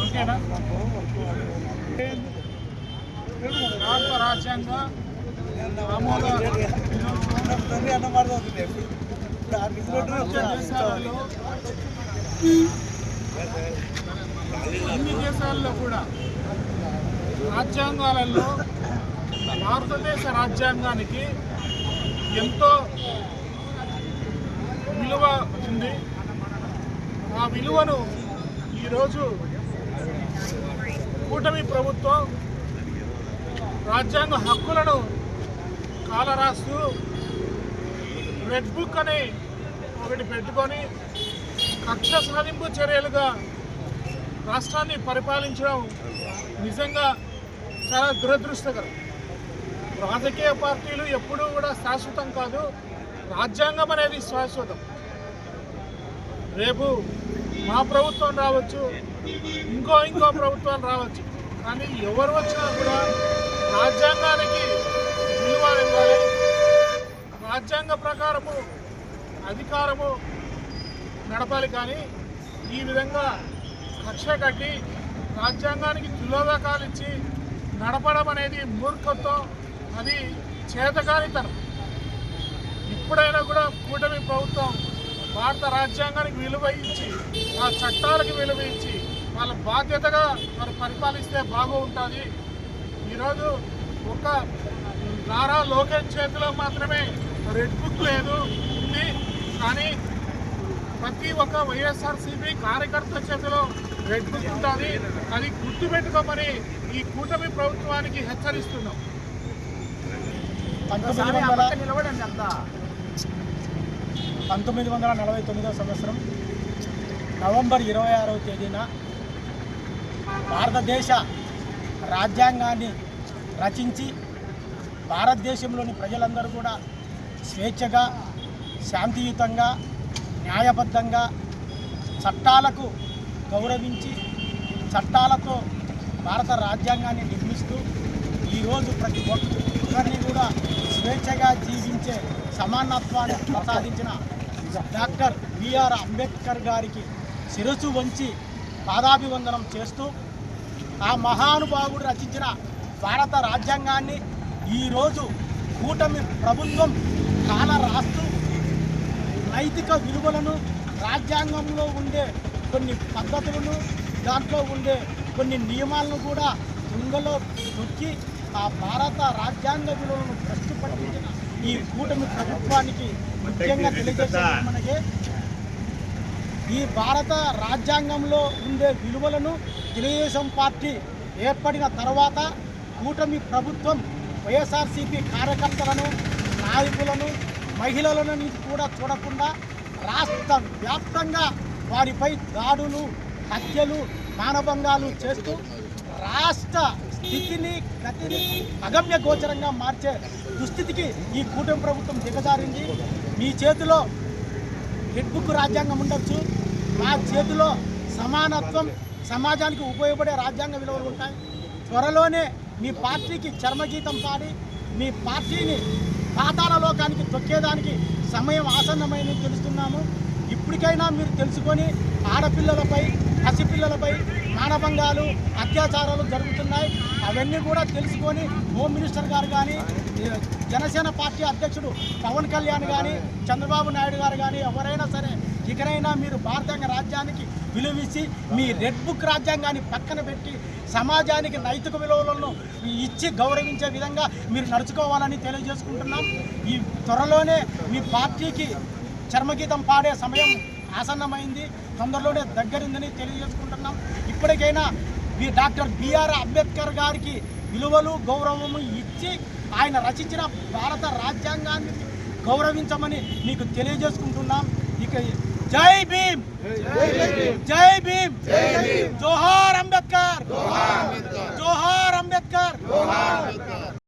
ఓకేనా భారత రాజ్యాంగ అన్ని దేశాల్లో కూడా రాజ్యాంగాలలో భారతదేశ రాజ్యాంగానికి ఎంతో విలువ ఉంది ఆ విలువను ఈరోజు కూటమి ప్రభుత్వం రాజ్యాంగ హక్కులను కాలరాస్తూ రెడ్ బుక్ అని ఒకటి పెట్టుకొని కక్ష సాధింపు చర్యలుగా రాష్ట్రాన్ని పరిపాలించడం నిజంగా చాలా దురదృష్టకరం. రాజకీయ పార్టీలు ఎప్పుడూ కూడా శాశ్వతం కాదు. రాజ్యాంగం అనేది శాశ్వతం. రేపు మా ప్రభుత్వం రావచ్చు ఇంకో ఇంకో ప్రభుత్వం రావచ్చు. కానీ ఎవరు వచ్చినా కూడా రాజ్యాంగానికి విలువలు ఇవ్వాలి. రాజ్యాంగ ప్రకారము అధికారము నడపాలి. కానీ ఈ విధంగా కక్ష కట్టి రాజ్యాంగానికి దులోదకాలు ఇచ్చి నడపడం అనేది మూర్ఖత్వం. అది చేతకానితనం. ఇప్పుడైనా కూడా కూటమి ప్రభుత్వం భారత రాజ్యాంగానికి విలువ ఇచ్చి ఆ చట్టాలకు విలువ ఇచ్చి వాళ్ళ బాధ్యతగా మరి పరిపాలిస్తే బాగుంటుంది. ఈరోజు ఒక నారా లోకేష్ చేతిలో మాత్రమే రెడ్ బుక్ లేదు ఉంది. కానీ ప్రతి ఒక్క వైఎస్ఆర్సీపీ కార్యకర్త చేతిలో రెడ్ బుక్ ఉంటుంది. అది గుర్తుపెట్టుకోమని ఈ కూటమి ప్రభుత్వానికి హెచ్చరిస్తున్నాం. పంతొమ్మిది వందల పంతొమ్మిది వందల నలభై తొమ్మిదవ సంవత్సరం నవంబర్ ఇరవై ఆరవ తేదీన భారతదేశ రాజ్యాంగాన్ని రచించి భారతదేశంలోని ప్రజలందరూ కూడా స్వేచ్ఛగా శాంతియుతంగా న్యాయబద్ధంగా చట్టాలకు గౌరవించి చట్టాలతో భారత రాజ్యాంగాన్ని నిర్మిస్తూ ఈరోజు ప్రతి ఒక్కరిని కూడా స్వేచ్ఛగా జీవించే సమానత్వాన్ని ప్రసాదించిన డాక్టర్ బిఆర్ అంబేద్కర్ గారికి శిరసు వంచి పాదాభివందనం చేస్తూ ఆ మహానుభావుడు రచించిన భారత రాజ్యాంగాన్ని ఈరోజు కూటమి ప్రభుత్వం కాల రాస్తూ నైతిక విలువలను రాజ్యాంగంలో ఉండే కొన్ని పద్ధతులను దాంట్లో ఉండే కొన్ని నియమాలను కూడా తుంగలో నొక్కి ఆ భారత రాజ్యాంగ విలువలను భ్రష్టు పట్టించిన ఈ కూటమి ప్రభుత్వానికి ముఖ్యంగా తెలియజేసేది మనకి ఈ భారత రాజ్యాంగంలో ఉండే విలువలను తెలుగుదేశం పార్టీ ఏర్పడిన తర్వాత కూటమి ప్రభుత్వం వైఎస్ఆర్సీపీ కార్యకర్తలను నాయకులను మహిళలను కూడా చూడకుండా రాష్ట్ర వ్యాప్తంగా వారిపై దాడులు హత్యలు మానభంగాలు చేస్తూ రాష్ట్ర స్థితిని గతిని అగమ్య గోచరంగా మార్చే దుస్థితికి ఈ కూటమి ప్రభుత్వం దిగజారింది. మీ చేతిలో హెడ్బుక్ రాజ్యాంగం ఉండొచ్చు. మా చేతిలో సమానత్వం సమాజానికి ఉపయోగపడే రాజ్యాంగ విలువలు ఉంటాయి. త్వరలోనే మీ పార్టీకి చర్మగీతం పాడి మీ పార్టీని పాతాల లోకానికి తొక్కేదానికి సమయం ఆసన్నమైనది తెలుస్తున్నాము. ఇప్పటికైనా మీరు తెలుసుకొని ఆడపిల్లలపై పసిపిల్లలపై మానభంగాలు అత్యాచారాలు జరుగుతున్నాయి. అవన్నీ కూడా తెలుసుకొని హోమ్ మినిస్టర్ గారు కానీ జనసేన పార్టీ అధ్యక్షుడు పవన్ కళ్యాణ్ కానీ చంద్రబాబు నాయుడు గారు కానీ ఎవరైనా సరే ఇకనైనా మీరు భారతాంగ రాజ్యానికి విలువిచ్చి మీ రెడ్ బుక్ రాజ్యాంగాన్ని పక్కన పెట్టి సమాజానికి నైతిక విలువలను ఇచ్చి గౌరవించే విధంగా మీరు నడుచుకోవాలని తెలియజేసుకుంటున్నాం. ఈ త్వరలోనే మీ పార్టీకి చర్మగీతం పాడే సమయం ఆసన్నమైంది తొందరలోనే దగ్గరిందని తెలియజేసుకుంటున్నాం. ఇప్పటికైనా డాక్టర్ బిఆర్ అంబేద్కర్ గారికి విలువలు గౌరవము ఇచ్చి ఆయన రచించిన భారత రాజ్యాంగాన్ని గౌరవించమని మీకు తెలియజేసుకుంటున్నాం. ఇక జై భీమ్! జై భీమ్! జోహార్ అంబేద్కర్! జోహార్ అంబేద్కర్!